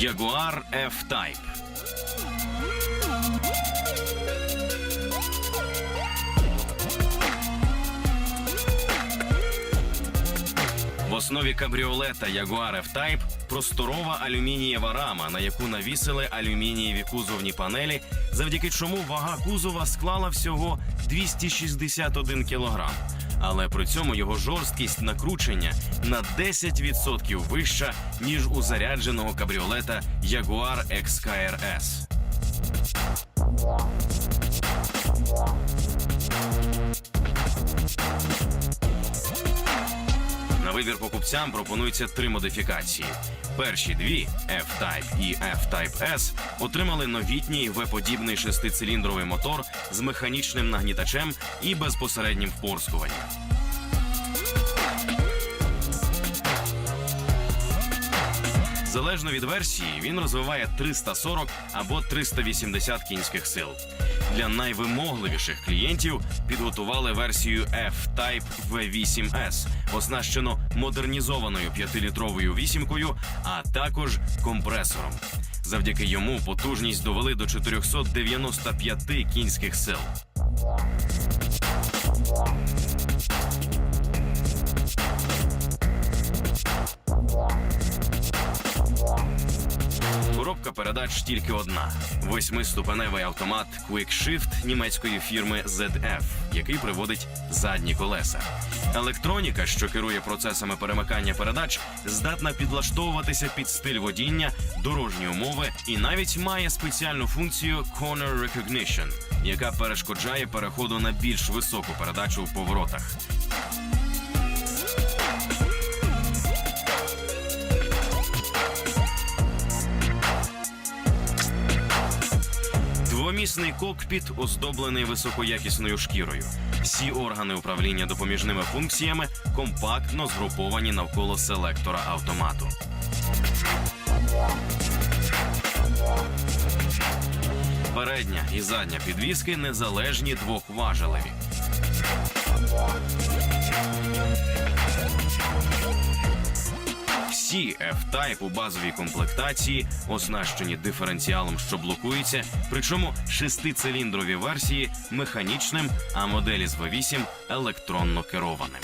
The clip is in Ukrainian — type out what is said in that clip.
Jaguar F-Type. В основі кабріолета Jaguar F-Type просторова алюмінієва рама, на яку навісили алюмінієві кузовні панелі, завдяки чому вага кузова склала всього 261 кілограм. Але при цьому його жорсткість накручення на 10% вища, ніж у зарядженого кабріолета Jaguar XKRS. Вибір покупцям пропонується три модифікації. Перші дві F-Type і F-Type S отримали новітній V-подібний шестициліндровий мотор з механічним нагнітачем і безпосереднім впорскуванням. Залежно від версії, він розвиває 340 або 380 кінських сил. Для найвимогливіших клієнтів підготували версію F-Type V8S, оснащену модернізованою 5-літровою вісімкою, а також компресором. Завдяки йому потужність довели до 495 кінських сил. Коробка передач тільки одна: восьмиступеневий автомат Quick Shift німецької фірми ZF, який приводить задні колеса. Електроніка, що керує процесами перемикання передач, здатна підлаштовуватися під стиль водіння, дорожні умови і навіть має спеціальну функцію Corner Recognition, яка перешкоджає переходу на більш високу передачу в поворотах. Двомісний кокпіт оздоблений високоякісною шкірою. Всі органи управління допоміжними функціями компактно згруповані навколо селектора автомату. Передня і задня підвіски незалежні двохважелеві. Всі F-Type у базовій комплектації оснащені диференціалом, що блокується, причому шестициліндрові версії механічним, а моделі з V8 електронно керованим.